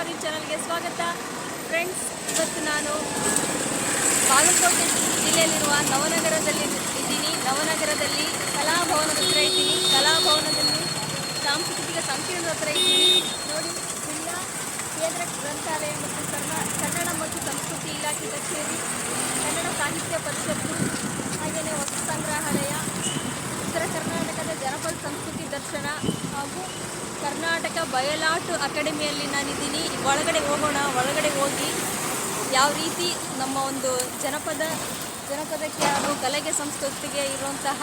For you ಚಾನಲ್ಗೆ ಸ್ವಾಗತ. Friends ಇವತ್ತು ನಾನು ಬಾಗಲಕೋಟೆ ಜಿಲ್ಲೆಯಲ್ಲಿರುವ ನವನಗರದಲ್ಲಿ ಇದ್ದೀನಿ. ನವನಗರದಲ್ಲಿ ಕಲಾಭವನದ ಹತ್ರ ಇದ್ದೀನಿ. ಕಲಾಭವನದಲ್ಲಿ ಸಾಂಸ್ಕೃತಿಕ ಸಂಕೀರ್ಣದ ಹತ್ರ ಇದ್ದೀನಿ. ನೋಡಿ, ಜಿಲ್ಲಾ ಕೇಂದ್ರ ಗ್ರಂಥಾಲಯ ಮತ್ತು ಕರ್ನಾ ಕನ್ನಡ ಮತ್ತು ಸಂಸ್ಕೃತಿ ಇಲಾಖೆ ಕಚೇರಿ, ಕನ್ನಡ ಸಾಹಿತ್ಯ ಪರಿಷತ್ತು ಹಾಗೆಯೇ ವಸ್ತು ಸಂಗ್ರಹಾಲಯ ಉತ್ತರ ಕರ್ನಾಟಕದ ಜನಪದ ಸಂಸ್ಕೃತಿ ದರ್ಶನ ಹಾಗೂ ಕರ್ನಾಟಕ ಬಯಲಾಟು ಅಕಾಡೆಮಿಯಲ್ಲಿ ನಾನಿದ್ದೀನಿ ಒಳಗಡೆ ಹೋಗೋಣ, ಒಳಗಡೆ ಹೋಗಿ ಯಾವ ರೀತಿ ನಮ್ಮ ಒಂದು ಜನಪದ, ಜನಪದಕ್ಕೆ ಹಾಗೂ ಕಲೆಗೆ ಸಂಸ್ಕೃತಿಗೆ ಇರುವಂತಹ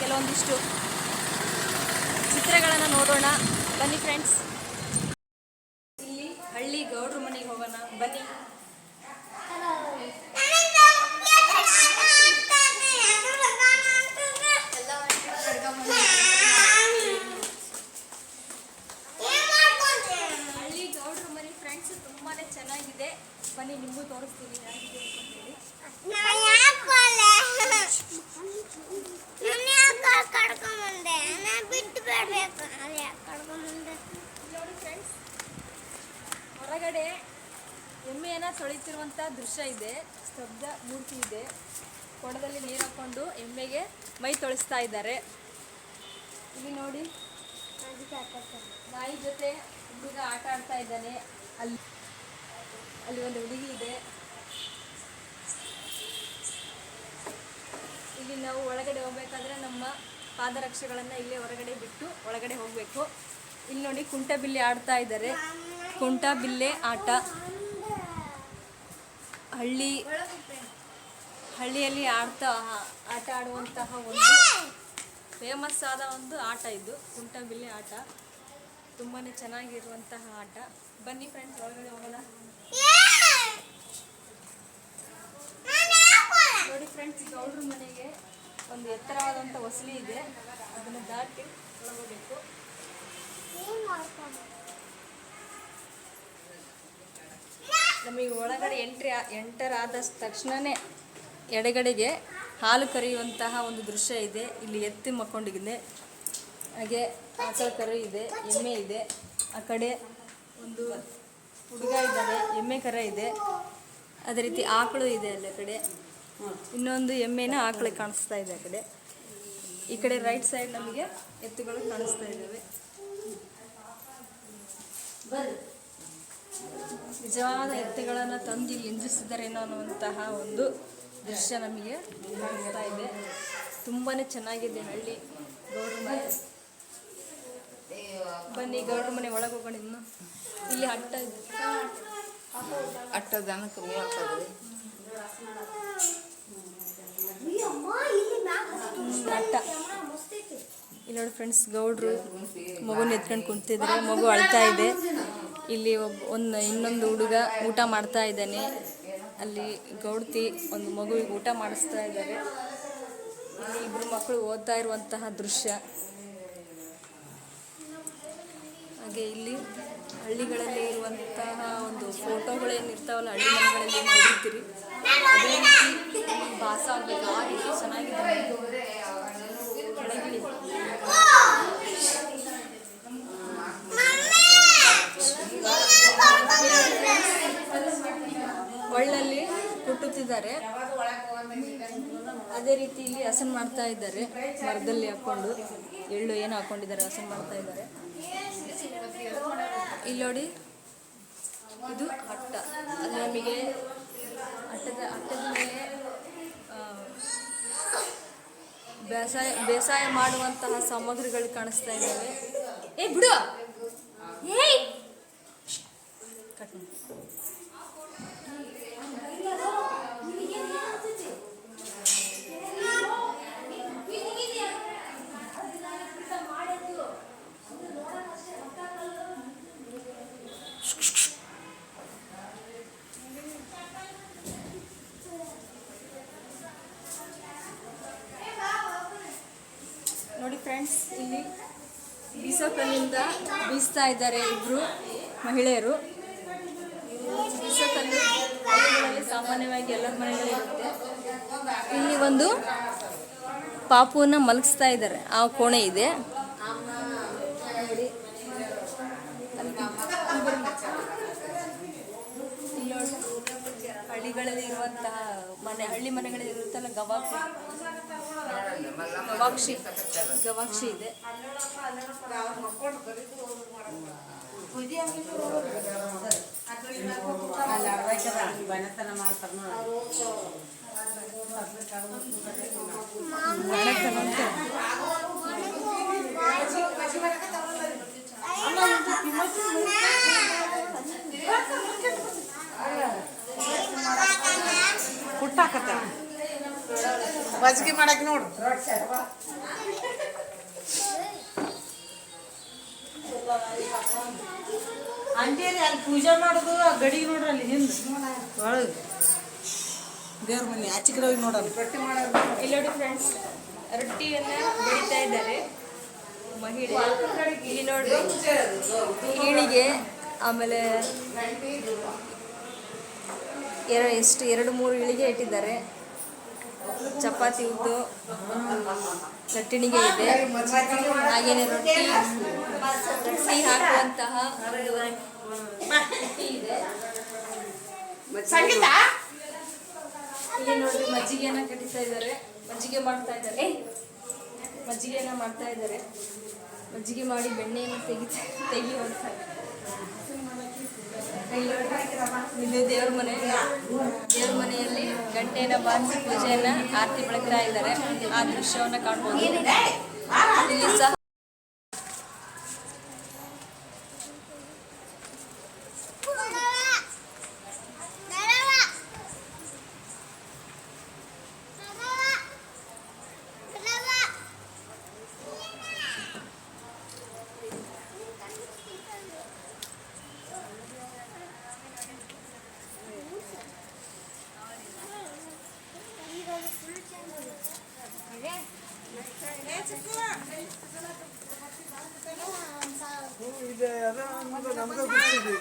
ಕೆಲವೊಂದಿಷ್ಟು ಚಿತ್ರಗಳನ್ನು ನೋಡೋಣ. ಬನ್ನಿ ಫ್ರೆಂಡ್ಸ್ ಇಲ್ಲಿ ಹಳ್ಳಿ ಗೌಡ್ರ ಮನೆಗೆ ಹೋಗೋಣ ಬನ್ನಿ ಹಳ್ಳಿ ಗೌಡ್ರ ಮನೆ ಫ್ರೆಂಡ್ಸ್ ತುಂಬಾನೇ ಚೆನ್ನಾಗಿದೆ ಬನ್ನಿ ನಿಮಗೂ ತೋರಿಸ್ತೀನಿ ಹೇಗಿದೆ ಅಂತ ಹೇಳಿ ಕಡ್ಕೊಂಬಂದೆ ನಾ ಬಿಟ್ಟು ಬಿಡ್ಬೇಕು ಅದೇ ಕಡ್ಕೊಂಬಂದೆ ನೋಡಿ ಫ್ರೆಂಡ್ಸ್ ಹೊರಗಡೆ ಎಮ್ಮೆಯನ್ನ ತೊಳಿತಿರುವಂಥ ದೃಶ್ಯ ಇದೆ. ಸ್ತಬ್ಧ ಮೂರ್ತಿ ಇದೆ. ಕೊಡದಲ್ಲಿ ನೀರು ಹಾಕೊಂಡು ಎಮ್ಮೆಗೆ ಮೈ ತೊಳಿಸ್ತಾ ಇದ್ದಾರೆ. ಇಲ್ಲಿ ನೋಡಿ. ನಾಯಿ ಜೊತೆ ಹುಡುಗ ಆಟ ಆಡ್ತಾ ಇದ್ದಾನೆ. ಅಲ್ಲಿ ಅಲ್ಲಿ ಒಂದು ಹುಡುಗಿ ಇದೆ. ಇಲ್ಲಿ ನಾವು ಒಳಗಡೆ ಹೋಗ್ಬೇಕಾದ್ರೆ ನಮ್ಮ ಪಾದರಕ್ಷೆಗಳನ್ನು ಇಲ್ಲೇ ಹೊರಗಡೆ ಬಿಟ್ಟು ಒಳಗಡೆ ಹೋಗಬೇಕು. ಇಲ್ಲಿ ನೋಡಿ ಕುಂಟಬಿಲ್ಲೆ ಆಡ್ತಾ ಇದ್ದಾರೆ. ಕುಂಟಬಿಲ್ಲೆ ಆಟ. ಹಳ್ಳಿ ಹಳ್ಳಿಯಲ್ಲಿ ಆಡ್ತಾ ಆಟ ಆಡುವಂತಹ ಒಂದು ಫೇಮಸ್ ಆದ ಒಂದು ಆಟ ಇದು, ಕುಂಟಬಿಲ್ಲಿ ಆಟ. ತುಂಬಾ ಚೆನ್ನಾಗಿರುವಂತಹ ಆಟ. ಬನ್ನಿ ಫ್ರೆಂಡ್ಸ್ ಒಳಗಡೆ ಹೋಗೋಣ. ನೋಡಿ ಫ್ರೆಂಡ್ಸ್ ಗೌಡ್ರ ಮನೆಗೆ ಒಂದು ಎತ್ತರವಾದಂಥ ಹೊಸಲಿ ಇದೆ. ಅದನ್ನು ದಾಟಿ ಒಳಗೋಗ್ಬೇಕು. ನಮಗೆ ಒಳಗಡೆ ಎಂಟ್ರಿ ಎಂಟರ್ ಆದ ತಕ್ಷಣವೇ ಎಡಗಡೆಗೆ ಹಾಲು ಕರೆಯುವಂತಹ ಒಂದು ದೃಶ್ಯ ಇದೆ. ಇಲ್ಲಿ ಎತ್ತಿ ಮಕ್ಕೊಂಡಿದೆ ಹಾಗೆ ಆಕಳ ಕರು ಇದೆ, ಎಮ್ಮೆ ಇದೆ. ಆ ಕಡೆ ಒಂದು ಹುಡುಗ ಇದ್ದಾರೆ, ಎಮ್ಮೆ ಕರ ಇದೆ. ಅದೇ ರೀತಿ ಆಕಳು ಇದೆ ಅಲ್ಲ ಕಡೆ. ಇನ್ನೊಂದು ಎಮ್ಮೆನ ಆಕಳು ಕಾಣಿಸ್ತಾ ಇದೆ ಆ ಕಡೆ. ಈ ಕಡೆ ರೈಟ್ ಸೈಡ್ ನಮಗೆ ಎತ್ತುಗಳು ಕಾಣಿಸ್ತಾ ಇದ್ದಾವೆ. ನಿಜವಾದ ಎತ್ತುಗಳನ್ನು ತಂದು ಇಲ್ಲಿ ನಿಂದ್ರಿಸಿದ್ದಾರೇನೋ ಅನ್ನುವಂತಹ ಒಂದು ದೃಶ್ಯ ನಮಗೆ ಕಾಣಿಸ್ತಾ ಇದೆ. ತುಂಬಾ ಚೆನ್ನಾಗಿದೆ ಹಳ್ಳಿ ಗೌಡ್ರ ಮನೆ. ಬನ್ನಿ ಗೌಡ್ರ ಮನೆ ಒಳಗೆ ಹೋಗೋಣ ಇನ್ನು. ಇಲ್ಲಿ ಅಟ್ಟ ಅಟ್ಟ ಜನಕ್ಕೆ ಕಮ್ಮಿ ಹಾಕೋದ್ರಿ ಹಟ್ಟ. ಇಲ್ಲಿ ನೋಡಿ ಫ್ರೆಂಡ್ಸ್ ಗೌಡ್ರು ಮಗುನ ಎತ್ಕೊಂಡು ಕುಂತಿದ್ರೆ ಮಗು ಅಳ್ತಾ ಇದೆ. ಇಲ್ಲಿ ಒಬ್ಬ ಒಂದು ಇನ್ನೊಂದು ಹುಡುಗ ಊಟ ಮಾಡ್ತಾ ಇದ್ದಾನೆ. ಅಲ್ಲಿ ಗೌಡ್ತಿ ಒಂದು ಮಗುವಿಗೆ ಊಟ ಮಾಡಿಸ್ತಾ ಇದ್ದಾರೆ. ಇಲ್ಲಿ ಇಬ್ಬರು ಮಕ್ಕಳು ಓದ್ತಾ ಇರುವಂತಹ ದೃಶ್ಯ. ಹಾಗೆ ಇಲ್ಲಿ ಹಳ್ಳಿಗಳಲ್ಲಿ ಇರುವಂತಹ ಒಂದು ಫೋಟೋಗಳು ಏನಿರ್ತಾವಲ್ಲ ಹಳ್ಳಿ ಮನೆಗಳಲ್ಲಿ ನೋಡಿರ್ತೀರಿ. ಅದೇ ರೀತಿ ಭಾಸ ಆಗಬೇಕು. ಚೆನ್ನಾಗಿದೆ. ಕುಟ್ಟುತ್ತಿದ್ದಾರೆ ಅದೇ ರೀತಿ ಇಲ್ಲಿ ಹಸನ್ ಮಾಡ್ತಾ ಇದ್ದಾರೆ. ಮರದಲ್ಲಿ ಹಾಕೊಂಡು ಎಳ್ಳು ಏನು ಹಾಕೊಂಡಿದ್ದಾರೆ, ಹಸನ್ ಮಾಡ್ತಾ ಇದ್ದಾರೆ. ಇಲ್ಲಿ ನೋಡಿ, ಇದು ಅಟ್ಟ ನಮಗೆ ಅಟ್ಟದ ಅಟ್ಟದ ಮೇಲೆ ಬೇಸಾಯ ಬೇಸಾಯ ಮಾಡುವಂತಹ ಸಾಮಗ್ರಿಗಳು ಕಾಣಿಸ್ತಾ ಇದ್ದಾವೆ. ಏ, ಬಿಡು! ಬಿಸಕಲ್ಲಿಂದ ಬೀಸ್ತಾ ಇದ್ದಾರೆ ಇಬ್ರು ಮಹಿಳೆಯರು. ಸಾಮಾನ್ಯವಾಗಿ ಎಲ್ಲರ ಇರುತ್ತೆ. ಇಲ್ಲಿ ಒಂದು ಪಾಪುನ ಮಲಗಿಸ್ತಾ ಇದ್ದಾರೆ. ಆ ಕೋಣೆ ಇದೆ. ಹಳ್ಳಿಗಳಲ್ಲಿ ಇರುವಂತಹ ಮನೆ, ಹಳ್ಳಿ ಮನೆಗಳಲ್ಲಿ ಇರುತ್ತಲ್ಲ ಗವಾಕ್ಷಿ ಮಲ್ಲಮ್ಮ ಗವಾಕ್ಷಿ ಸಕತ್ತಾರ. ಗವಾಕ್ಷಿ ಇದೆ ಹುಟ್ಟಾಕತ್ತ ಮಜ್ಜಿಗೆ ಮಾಡಕ್ ನೋಡು. ಅಂಟೇರಿ ಅಲ್ಲಿ ಪೂಜೆ ಮಾಡೋದು ಆ ಗಡಿ ನೋಡ್ರಿ ಅಲ್ಲಿ ಹಿಂದೆ. ಒಳಗೆ. ದೇವ್ರ ಮನೆ ಆಚೆ ಕಡೆ ಹೋಗಿ ನೋಡೋಣ. ರೊಟ್ಟಿ ಮಾಡೋದು ಇಲ್ಲಿ ನೋಡಿ ಫ್ರೆಂಡ್ಸ್ ರೊಟ್ಟಿಯನ್ನ ಬೆಳಿತಾ ಇದ್ದಾರೆ. ಮಹಿಳೆ ಇಲ್ಲಿ ನೋಡ್ರಿ ಹೀಳಿಗೆ ಆಮೇಲೆ ಎರ ಎಷ್ಟು ಎರಡು ಮೂರು ಇಳಿಗೆ ಇಟ್ಟಿದ್ದಾರೆ. ಚಪಾತಿ ಉದ್ದು ಲಟ್ಟಿಣಿಗೆ ಇದೆ. ಹಾಗೇನೆ ರೊಟ್ಟಿ ರೊಟ್ಟಿ ಹಾಕುವಂತಹ ಇದೆ. ಇಲ್ಲಿ ನೋಡಿ ಮಜ್ಜಿಗೆಯನ್ನ ಕಟ್ಟಿಸ್ತಾ ಇದ್ದಾರೆ. ಮಜ್ಜಿಗೆ ಮಾಡ್ತಾ ಇದ್ದಾರೆ. ಮಜ್ಜಿಗೆನ ಮಾಡ್ತಾ ಇದ್ದಾರೆ. ಮಜ್ಜಿಗೆ ಮಾಡಿ ಬೆಣ್ಣೆಯನ್ನು ತೆಗಿತಾ ತೆಗಿಯುವಂತ ಇದು ದೇವ್ರ ಮನೆ ದೇವ್ರ ಮನೆಯಲ್ಲಿ ಗಂಟೆನ ಬಾರಿಸಿ ಪೂಜೆಯನ್ನ ಆರತಿ ಬೆಳಗ್ತಾ ಇದ್ದಾರೆ. ಆ ದೃಶ್ಯವನ್ನ ಕಾಣ್ಬೋದು. ಇಲ್ಲಿ ಸಹ ನೋಡಿ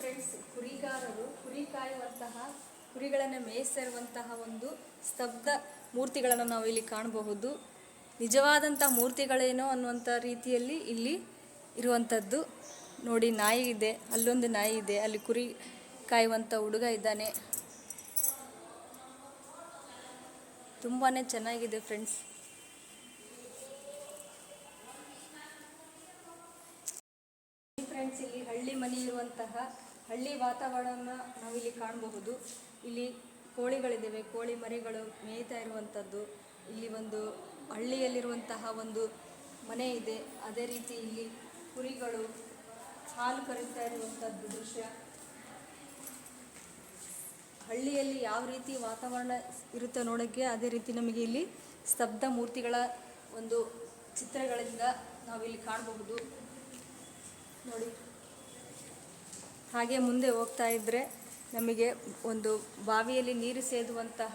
ಫ್ರೆಂಡ್ಸ್ ಕುರಿಗಾರರು ಕುರಿ ಕಾಯುವಂತಹ ಕುರಿಗಳನ್ನು ಮೇಯಿಸಿರುವಂತಹ ಒಂದು ಸ್ತಬ್ಧ ಮೂರ್ತಿಗಳನ್ನು ನಾವು ಇಲ್ಲಿ ಕಾಣಬಹುದು. ನಿಜವಾದಂತಹ ಮೂರ್ತಿಗಳೇನೋ ಅನ್ನುವಂಥ ರೀತಿಯಲ್ಲಿ ಇಲ್ಲಿ ಇರುವಂಥದ್ದು. ನೋಡಿ ನಾಯಿ ಇದೆ ಅಲ್ಲೊಂದು ನಾಯಿ ಇದೆ ಅಲ್ಲಿ ಕುರಿ ಕಾಯುವಂಥ ಹುಡುಗ ಇದ್ದಾನೆ. ತುಂಬಾ ಚೆನ್ನಾಗಿದೆ ಫ್ರೆಂಡ್ಸ್ ಫ್ರೆಂಡ್ಸ್ ಇಲ್ಲಿ ಹಳ್ಳಿ ಮನೆ ಇರುವಂತಹ ಹಳ್ಳಿ ವಾತಾವರಣ ನಾವಿಲ್ಲಿ ಕಾಣಬಹುದು. ಇಲ್ಲಿ ಕೋಳಿಗಳಿದ್ದಾವೆ ಕೋಳಿ ಮರಿಗಳು ಮೇಯ್ತಾ ಇರುವಂಥದ್ದು ಇಲ್ಲಿ ಒಂದು ಹಳ್ಳಿಯಲ್ಲಿರುವಂತಹ ಒಂದು ಮನೆ ಇದೆ. ಅದೇ ರೀತಿ ಇಲ್ಲಿ ಕುರಿಗಳು ಹಾಲು ಕರೀತಾ ಇರುವಂಥದ್ದು ದೃಶ್ಯ. ಹಳ್ಳಿಯಲ್ಲಿ ಯಾವ ರೀತಿ ವಾತಾವರಣ ಇರುತ್ತೆ ನೋಡೋಕ್ಕೆ, ಅದೇ ರೀತಿ ನಮಗೆ ಇಲ್ಲಿ ಸ್ತಬ್ಧ ಮೂರ್ತಿಗಳ ಒಂದು ಚಿತ್ರಗಳಿಂದ ನಾವಿಲ್ಲಿ ಕಾಣಬಹುದು ನೋಡಿ ಹಾಗೆ ಮುಂದೆ ಹೋಗ್ತಾ ಇದ್ದರೆ ನಮಗೆ ಒಂದು ಬಾವಿಯಲ್ಲಿ ನೀರು ಸೇದುವಂತಹ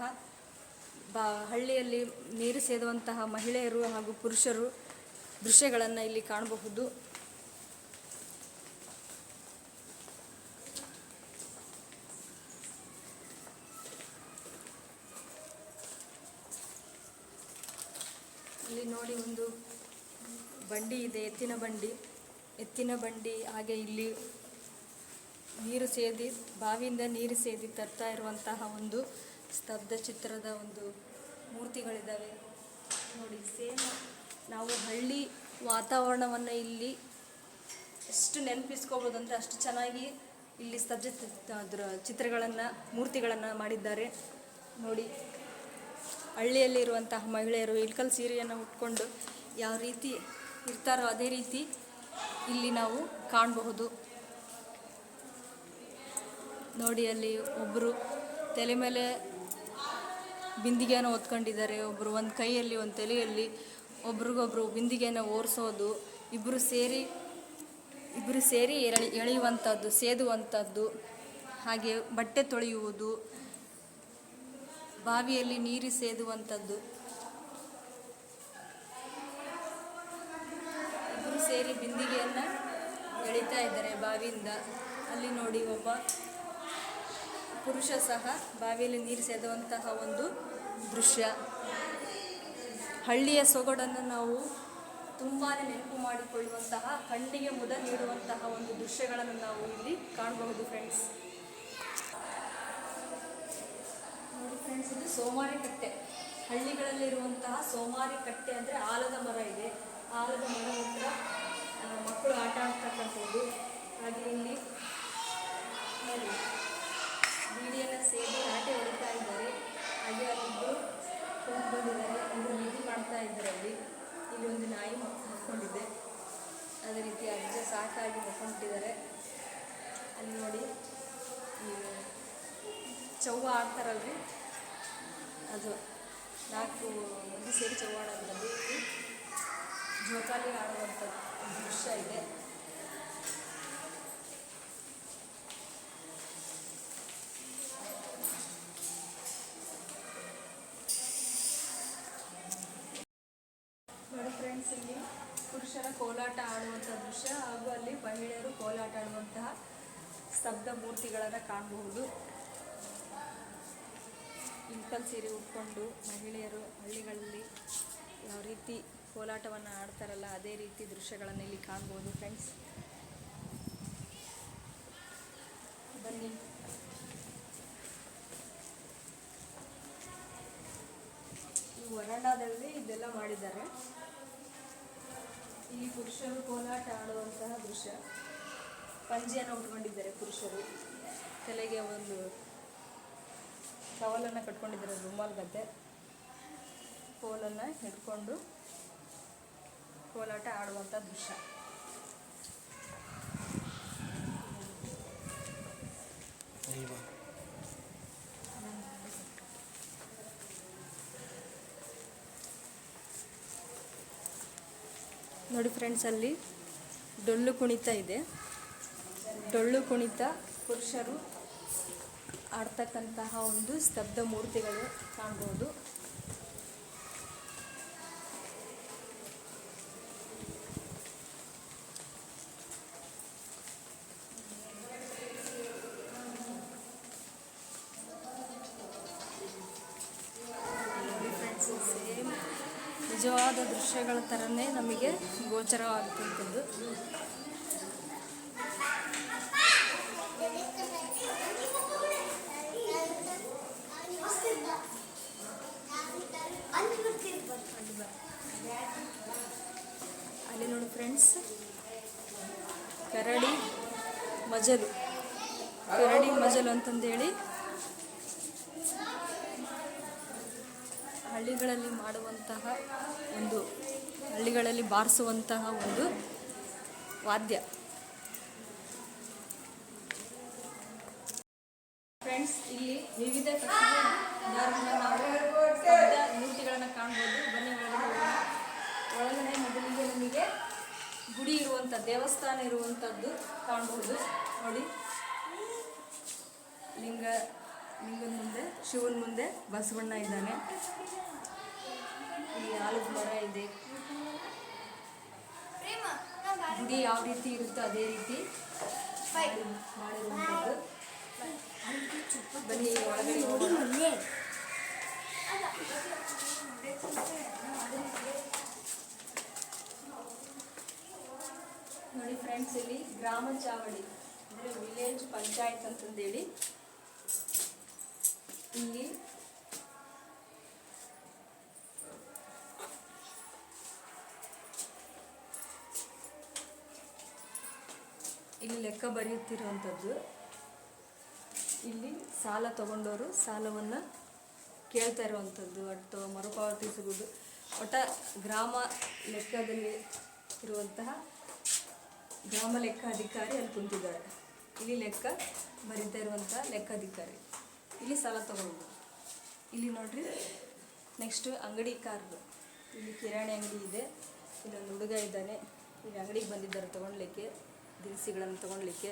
ಬಾ, ಹಳ್ಳಿಯಲ್ಲಿ ನೀರು ಸೇದುವಂತಹ ಮಹಿಳೆಯರು ಹಾಗೂ ಪುರುಷರು ದೃಶ್ಯಗಳನ್ನು ಇಲ್ಲಿ ಕಾಣಬಹುದು. ಇಲ್ಲಿ ನೋಡಿ ಒಂದು ಬಂಡಿ ಇದೆ, ಎತ್ತಿನ ಬಂಡಿ. ಎತ್ತಿನ ಬಂಡಿ ಹಾಗೆ ಇಲ್ಲಿ ನೀರು ಸೇದಿ, ಬಾವಿಯಿಂದ ನೀರು ಸೇದಿ ತರ್ತಾ ಇರುವಂತಹ ಒಂದು ಸ್ತಬ್ಧ ಚಿತ್ರದ ಒಂದು ಮೂರ್ತಿಗಳಿದ್ದಾವೆ ನೋಡಿ, ಸೇಮ್ ನಾವು ಹಳ್ಳಿ ವಾತಾವರಣವನ್ನು ಇಲ್ಲಿ ಎಷ್ಟು ನೆನಪಿಸ್ಕೋಬೋದು ಅಂದರೆ ಅಷ್ಟು ಚೆನ್ನಾಗಿ ಇಲ್ಲಿ ಸ್ತಬ್ಧ ಚಿತ್ರಗಳನ್ನು, ಮೂರ್ತಿಗಳನ್ನು ಮಾಡಿದ್ದಾರೆ. ನೋಡಿ ಹಳ್ಳಿಯಲ್ಲಿರುವಂತಹ ಮಹಿಳೆಯರು ಇಳ್ಕಲ್ ಸೀರೆಯನ್ನು ಉಟ್ಕೊಂಡು ಯಾವ ರೀತಿ ಇರ್ತಾರೋ ಅದೇ ರೀತಿ ಇಲ್ಲಿ ನಾವು ಕಾಣಬಹುದು. ನೋಡಿ ಅಲ್ಲಿ ಒಬ್ಬರು ತಲೆ ಮೇಲೆ ಬಿಂದಿಗೆಯನ್ನು ಹೊತ್ಕೊಂಡಿದ್ದಾರೆ ಒಬ್ಬರು ಒಂದು ಕೈಯಲ್ಲಿ, ಒಂದು ತಲೆಯಲ್ಲಿ ಒಬ್ರಿಗೊಬ್ರು ಬಿಂದಿಗೆಯನ್ನು ಓರಿಸೋದು ಇಬ್ಬರು ಸೇರಿ ಇಬ್ಬರು ಸೇರಿ ಎಳಿ ಎಳೆಯುವಂಥದ್ದು ಸೇದುವಂಥದ್ದು ಹಾಗೆ ಬಟ್ಟೆ ತೊಳೆಯುವುದು, ಬಾವಿಯಲ್ಲಿ ನೀರು ಸೇದುವಂಥದ್ದು ಇಬ್ಬರು ಸೇರಿ ಬಿಂದಿಗೆಯನ್ನು ಎಳಿತಾ ಇದ್ದಾರೆ ಬಾವಿಯಿಂದ. ಅಲ್ಲಿ ನೋಡಿ ಒಬ್ಬ ಪುರುಷ ಸಹ ಬಾವಿಯಲ್ಲಿ ನೀರು ಸೇದುವಂತಹ ಒಂದು ದೃಶ್ಯ. ಹಳ್ಳಿಯ ಸೊಗಡನ್ನು ನಾವು ತುಂಬಾ ನೆನಪು ಮಾಡಿಕೊಳ್ಳುವಂತಹ, ಕಣ್ಣಿಗೆ ಮುದ ನೀಡುವಂತಹ ಒಂದು ದೃಶ್ಯಗಳನ್ನು ನಾವು ಇಲ್ಲಿ ಕಾಣಬಹುದು ಫ್ರೆಂಡ್ಸ್ ನೋಡಿ ಫ್ರೆಂಡ್ಸ್ ಇದು ಸೋಮಾರಿ ಕಟ್ಟೆ. ಹಳ್ಳಿಗಳಲ್ಲಿರುವಂತಹ ಸೋಮಾರಿ ಕಟ್ಟೆ ಅಂದರೆ ಆಲದ ಮರ ಇದೆ. ಆಲದ ಮರ ಹತ್ರ ಮಕ್ಕಳು ಆಟ ಆಡ್ತಕ್ಕಂಥದ್ದು ಹಾಗೆ ಇಲ್ಲಿ ಸೇದಿ ಸೇರಿ ಆಟೆ ಹೊಡಿತಾ ಇದ್ದಾರೆ. ಹಾಗೆ ಅಲ್ಲಿಬ್ಬರು ಕುಂತು ಬಂದಿದ್ದಾರೆ. ನಿಧಿ ಮಾಡ್ತಾ ಇದ್ದಾರೆ ಅಲ್ಲಿ. ಇಲ್ಲಿ ಒಂದು ನಾಯಿ ಮಕ್ ಮಕ್ಕೊಂಡಿದೆ ಅದೇ ರೀತಿ ಅಜ್ಜ ಸಾಕಾಗಿ ಮಕ್ಕೊಂಡಿದ್ದಾರೆ ಅಲ್ಲಿ ನೋಡಿ, ಈ ಚೌವ ಆಡ್ತಾರಲ್ರಿ ಅದು ನಾಲ್ಕು ಮಂದಿ ಸೇರಿ ಚೌವ ಜೋಕಾಲಿ ಆಡುವಂಥ ದೃಶ್ಯ ಇದೆ. ಸ್ತಬ್ಧ ಮೂರ್ತಿಗಳನ್ನು ಕಾಣಬಹುದು. ಇಂಕಲ್ ಸೀರೆ ಉಟ್ಕೊಂಡು ಮಹಿಳೆಯರು ಹಳ್ಳಿಗಳಲ್ಲಿ ಯಾವ ರೀತಿ ಕೋಲಾಟವನ್ನು ಆಡ್ತಾರಲ್ಲ, ಅದೇ ರೀತಿ ದೃಶ್ಯಗಳನ್ನು ಇಲ್ಲಿ ಕಾಣ್ಬೋದು ಫ್ರೆಂಡ್ಸ್. ಬನ್ನಿ. ಈ ವರಾಂಡದಲ್ಲಿ ಇದೆಲ್ಲ ಮಾಡಿದ್ದಾರೆ. ಇಲ್ಲಿ ಪುರುಷರು ಕೋಲಾಟ ಆಡುವಂತಹ ದೃಶ್ಯ. ಪಂಜಿಯನ್ನು ಉಟ್ಕೊಂಡಿದ್ದಾರೆ ಪುರುಷರು. ತಲೆಗೆ ಒಂದು ಟವಲನ್ನು ಕಟ್ಕೊಂಡಿದ್ದಾರೆ ರುಮಾಲ್ ಗದ್ದೆ. ಕೋಲನ್ನು ಹಿಡ್ಕೊಂಡು ಕೋಲಾಟ ಆಡುವಂಥ ದೃಶ್ಯ. ನೋಡಿ ಫ್ರೆಂಡ್ಸ್ ಅಲ್ಲಿ ಡೊಳ್ಳು ಕುಣಿತ ಇದೆ. ಡೊಳ್ಳು ಕುಣಿತ ಪುರುಷರು ಆಡ್ತಕ್ಕಂತಹ ಒಂದು ಸ್ತಬ್ಧ ಮೂರ್ತಿಗಳು ಕಾಣ್ಬೋದು. ನಿಜವಾದ ದೃಶ್ಯಗಳ ಥರನೇ ನಮಗೆ ಗೋಚರವಾಗ್ತಂಥದ್ದು ಅಲ್ಲಿ ನೋಡಿ ಫ್ರೆಂಡ್ಸ್, ಕರಡಿ ಮಜಲು. ಕರಡಿ ಮಜಲು ಅಂತಂದೇಳಿ ಹಳ್ಳಿಗಳಲ್ಲಿ ಮಾಡುವಂತಹ ಒಂದು, ಹಳ್ಳಿಗಳಲ್ಲಿ ಬಾರಿಸುವಂತಹ ಒಂದು ವಾದ್ಯ. ಫ್ರೆಂಡ್ಸ್, ಇಲ್ಲಿ ವಿವಿಧ ಮೂರ್ತಿಗಳನ್ನು ಕಾಣ್ಬೋದು. ಬನ್ನಿ ಒಳಗಡೆ ಮೊದಲಿಗೆ ನಮಗೆ ಗುಡಿ ಇರುವಂಥ ದೇವಸ್ಥಾನ ಇರುವಂಥದ್ದು ಕಾಣಬಹುದು ನೋಡಿ. ಲಿಂಗ ಲಿಂಗನ ಮುಂದೆ ಶಿವನ ಮುಂದೆ ಬಸವಣ್ಣ ಇದ್ದಾನೆ. ಇಲ್ಲಿ ಆಲದ ಮರ ಇದೆ. ಗುಡಿ ಯಾವ ರೀತಿ ಇರುತ್ತೋ ಅದೇ ರೀತಿ ಮಾಡಿ- ಮಾಡಿರುವಂಥದ್ದು. ಬನ್ನಿ ಒಳಗಡೆ ಹೋಗೋಣ ನೋಡಿ ಫ್ರೆಂಡ್ಸ್ ಇಲ್ಲಿ, ಗ್ರಾಮ ಚಾವಡಿ, ಅಂದರೆ ವಿಲೇಜ್ ಪಂಚಾಯತ್ ಅಂತಂದೇಳಿ. ಇಲ್ಲಿ ಇಲ್ಲಿ ಲೆಕ್ಕ ಬರೆಯುತ್ತಿರುವಂಥದ್ದು. ಇಲ್ಲಿ ಸಾಲ ತಗೊಂಡವರು ಸಾಲವನ್ನು ಕೇಳ್ತಾ ಇರುವಂಥದ್ದು, ಅಥವಾ ಮರುಪಾವತಿಸುವುದು. ಒಟ್ಟ ಗ್ರಾಮ ಲೆಕ್ಕದಲ್ಲಿ ಇರುವಂತಹ ಗ್ರಾಮ ಲೆಕ್ಕಾಧಿಕಾರಿ ಅಲ್ಲಿ ಕುಂತಿದ್ದಾರೆ. ಇಲ್ಲಿ ಲೆಕ್ಕ ಬರೀತಾ ಇರುವಂಥ ಲೆಕ್ಕಾಧಿಕಾರಿ. ಇಲ್ಲಿ ಸಾಲ ತಗೊಳ್ಳೋದು ಇಲ್ಲಿ ನೋಡ್ರಿ ನೆಕ್ಸ್ಟ್ ಅಂಗಡಿ ಕಾರ್ದು. ಇಲ್ಲಿ ಕಿರಾಣಿ ಅಂಗಡಿ ಇದೆ. ಇಲ್ಲೊಂದು ಹುಡುಗ ಇದ್ದಾನೆ. ಇಲ್ಲಿ ಅಂಗಡಿಗೆ ಬಂದಿದ್ದಾರೆ ತಗೊಳ್ಲಿಕ್ಕೆ ದಿನಸಿಗಳನ್ನು ತಗೊಳ್ಲಿಕ್ಕೆ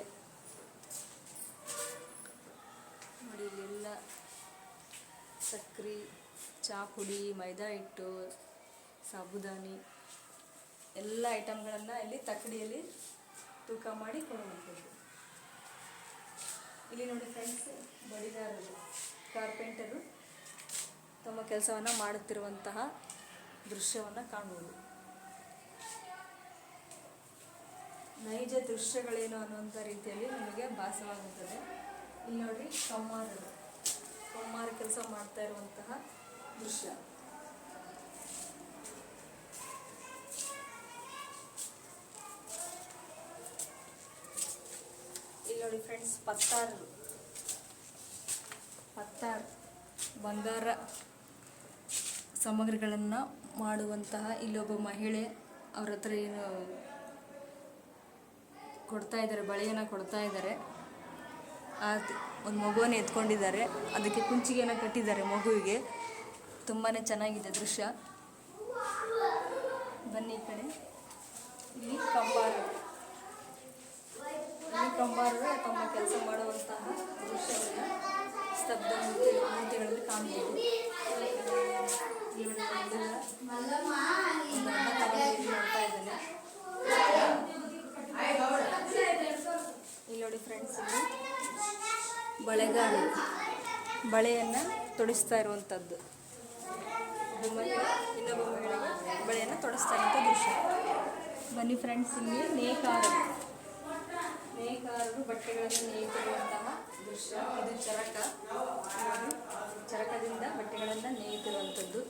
ನೋಡಿ, ಇಲ್ಲೆಲ್ಲ ಸಕ್ರೆ, ಚಹಾ ಪುಡಿ, ಮೈದಾ ಹಿಟ್ಟು, ಸಾಬುದಾನಿ, ಎಲ್ಲ ಐಟಮ್ಗಳನ್ನು ಇಲ್ಲಿ ತಕ್ಕಡಿಯಲ್ಲಿ ತೂಕ ಮಾಡಿ ಕೊಡುವಂಥದ್ದು. ಇಲ್ಲಿ ನೋಡಿ ಫ್ರೆಂಡ್ಸ್ ಬಡಿಗಾರರು ಕಾರ್ಪೆಂಟರು ತಮ್ಮ ಕೆಲಸವನ್ನು ಮಾಡುತ್ತಿರುವಂತಹ ದೃಶ್ಯವನ್ನು ಕಾಣಬಹುದು ನೈಜ ದೃಶ್ಯಗಳೇನು ಅನ್ನುವಂಥ ರೀತಿಯಲ್ಲಿ ನಿಮಗೆ ಭಾಸವಾಗುತ್ತದೆ. ಇಲ್ಲಿ ನೋಡಿ ಕಮ್ಮಾರರು ಕಮ್ಮಾರ ಕೆಲಸ ಮಾಡ್ತಾ ಇರುವಂತಹ ದೃಶ್ಯ. ಇಲ್ಲಿ ಪತ್ತಾರು. ಪತ್ತಾರ್ ಬಂಗಾರ ಸಾಮಗ್ರಿಗಳನ್ನು ಮಾಡುವಂತಹ ಇಲ್ಲೊಬ್ಬ ಮಹಿಳೆ ಅವ್ರ ಹತ್ರ ಏನು ಕೊಡ್ತಾ ಇದ್ದಾರೆ, ಬಳೆಯನ್ನು ಕೊಡ್ತಾ ಇದ್ದಾರೆ. ಆ ಒಂದು ಮಗುವನ್ನು ಎತ್ಕೊಂಡಿದ್ದಾರೆ. ಅದಕ್ಕೆ ಕುಂಚಿಗೆಯನ್ನು ಕಟ್ಟಿದ್ದಾರೆ ಮಗುವಿಗೆ. ತುಂಬಾ ಚೆನ್ನಾಗಿದೆ ದೃಶ್ಯ. ಬನ್ನಿ ಈ ಕಡೆ. ಇಲ್ಲಿ ಇಲ್ಲಿ ಕಂಬಾರರು ತಮ್ಮ ಕೆಲಸ ಮಾಡುವಂತಹ ದೃಶ್ಯವನ್ನು ಸ್ತಬ್ಧ ಮೂರ್ತಿ ಮೂರ್ತಿಗಳಲ್ಲಿ ಕಾಣಬಹುದು ಇಲ್ಲಿ ನೋಡಿ ಫ್ರೆಂಡ್ಸ್ ಬಳೆಗಾರ ಬಳೆಯನ್ನು ತೊಡಿಸ್ತಾ ಇರುವಂಥದ್ದು ಇನ್ನೊಬ್ಬ ಮಹಿಳೆಗೆ ಬಳೆಯನ್ನು ತೊಡಿಸ್ತಾ ಇರುವಂಥ ದೃಶ್ಯ. ಬನ್ನಿ ಫ್ರೆಂಡ್ಸ್ ಇಲ್ಲಿ ನೇಕಾರರು. ನೇಕಾರರು ಬಟ್ಟೆಗಳನ್ನು ನೇಯುತ್ತಿರುವಂತಹ ದೃಶ್ಯ. ಇದು ಚರಕ. ಚರಕದಿಂದ ಬಟ್ಟೆಗಳನ್ನು ನೇಯುತ್ತಿರುವಂಥದ್ದು.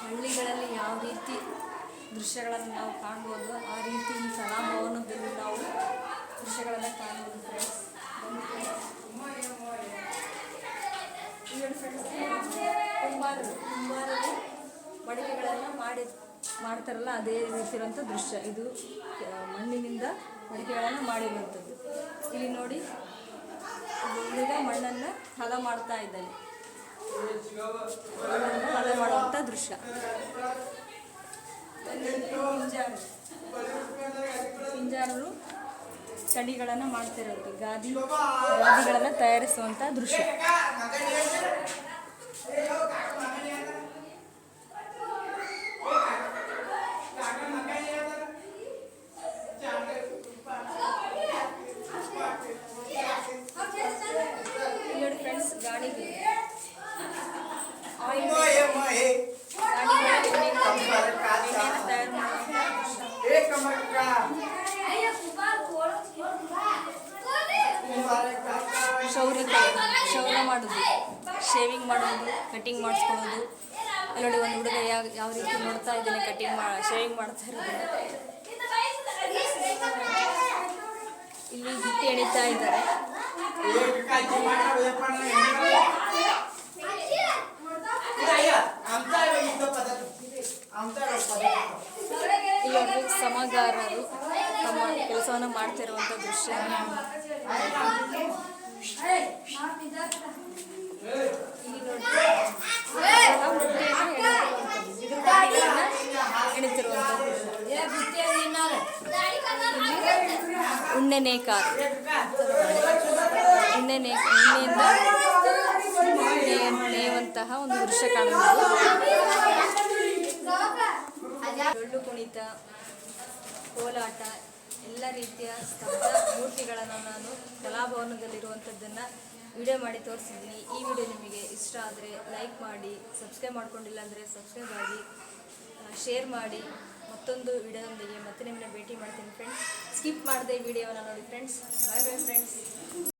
ಹಳ್ಳಿಗಳಲ್ಲಿ ಯಾವ ರೀತಿ ದೃಶ್ಯಗಳನ್ನು ನಾವು ಕಾಣ್ಬೋದು, ಆ ರೀತಿ ಈ ಕಲಾಭವನದಲ್ಲಿ ನಾವು ದೃಶ್ಯಗಳನ್ನು ಕಾಣ್ಬೋದು ಫ್ರೆಂಡ್ಸ್ ಕುಂಬಾರರು ಕುಂಬಾರರು ಮಡಿಕೆಗಳನ್ನು ಮಾಡಿ ಮಾಡ್ತಾರಲ್ಲ, ಅದೇ ರೀತಿ ಇರುವಂಥ ದೃಶ್ಯ. ಇದು ಮಣ್ಣಿನಿಂದ ಮಡಿಕೆಗಳನ್ನು ಮಾಡಿರುವಂಥದ್ದು. ಇಲ್ಲಿ ನೋಡಿ ಈಗ ಮಣ್ಣನ್ನು ಹದ ಮಾಡ್ತಾ ಇದ್ದಾನೆ. ಹದ ಮಾಡುವಂಥ ದೃಶ್ಯ. ಹಿಂಜಾರರು ಪಿಂಜಾರರು ಮಾಡ್ತಿರೋದು. ಗಾದಿ, ಗಾದಿಗಳನ್ನು ತಯಾರಿಸುವಂಥ ದೃಶ್ಯ ಇಲ್ಲಿ ನೋಡಿ ಫ್ರೆಂಡ್ಸ್ ಗಾಡಿಗೆ ಆಯಿಲ್ ಗಾಡಿಗೆ ಎಣ್ಣೆಯನ್ನು ತಯಾರು ಮಾಡುವಂಥ ಕ್ಷೌರ ಕ್ಷೌರ ಮಾಡೋದು. ಶೇವಿಂಗ್ ಮಾಡೋದು ಕಟಿಂಗ್ ಮಾಡಿಸ್ಕೊಳ್ಳೋದು. ನೋಡಿ ಒಂದು ಹುಡುಗ ಯಾವ ಯಾವ ರೀತಿ ನೋಡ್ತಾ ಇದ್ದಾನೆ ಕಟಿಂಗ್ ಮಾ ಶೇವಿಂಗ್ ಮಾಡ್ತಾ ಇರೋದು ಇಲ್ಲಿ ಗಿಟ್ಟಿ ಎಣಿತಾ ಇದ್ದಾರೆ. ಇಲ್ಲೊಂದು ಸಮಗಾರರು ತಮ್ಮ ಕೆಲಸವನ್ನು ಮಾಡ್ತಿರುವಂಥ ದೃಶ್ಯ. ಇಲ್ಲಿ ನೋಡಿ ಎಲ್ಲ ಬುಟ್ಟಿಯನ್ನು ಎಣಿತಿರುವಂಥದ್ದು. ಇದು ಬುಟ್ಟಿಗಳನ್ನ ಎಣಿತಿರುವಂಥದ್ದು ಉಣ್ಣೆ ನೇಕಾರ ಉಣ್ಣೆ ನೇ ಉಣ್ಣೆಯಿಂದ ನೇಯುವಂತಹ ಒಂದು ದೃಶ್ಯ ಕಾಣಬಹುದು ಡೊಳ್ಳು ಕುಣಿತ, ಕೋಲಾಟ, ಎಲ್ಲ ರೀತಿಯ ಸ್ತಬ್ಧ ಮೂರ್ತಿಗಳನ್ನು ನಾನು ಕಲಾಭವನದಲ್ಲಿರುವಂಥದ್ದನ್ನು ವಿಡಿಯೋ ಮಾಡಿ ತೋರಿಸಿದ್ದೀನಿ. ಈ ವಿಡಿಯೋ ನಿಮಗೆ ಇಷ್ಟ ಆದರೆ ಲೈಕ್ ಮಾಡಿ, ಸಬ್ಸ್ಕ್ರೈಬ್ ಮಾಡ್ಕೊಂಡಿಲ್ಲ ಅಂದರೆ ಸಬ್ಸ್ಕ್ರೈಬ್ ಆಗಿ ಶೇರ್ ಮಾಡಿ. ಮತ್ತೊಂದು ವಿಡಿಯೋದೊಂದಿಗೆ ಮತ್ತೆ ನಿಮ್ಮನ್ನ ಭೇಟಿ ಮಾಡ್ತೀನಿ ಫ್ರೆಂಡ್ಸ್ ಸ್ಕಿಪ್ ಮಾಡಿದೆ ವಿಡಿಯೋವನ್ನು ನೋಡಿ ಫ್ರೆಂಡ್ಸ್ ಬಾಯ್ ಬಾಯ್ ಫ್ರೆಂಡ್ಸ್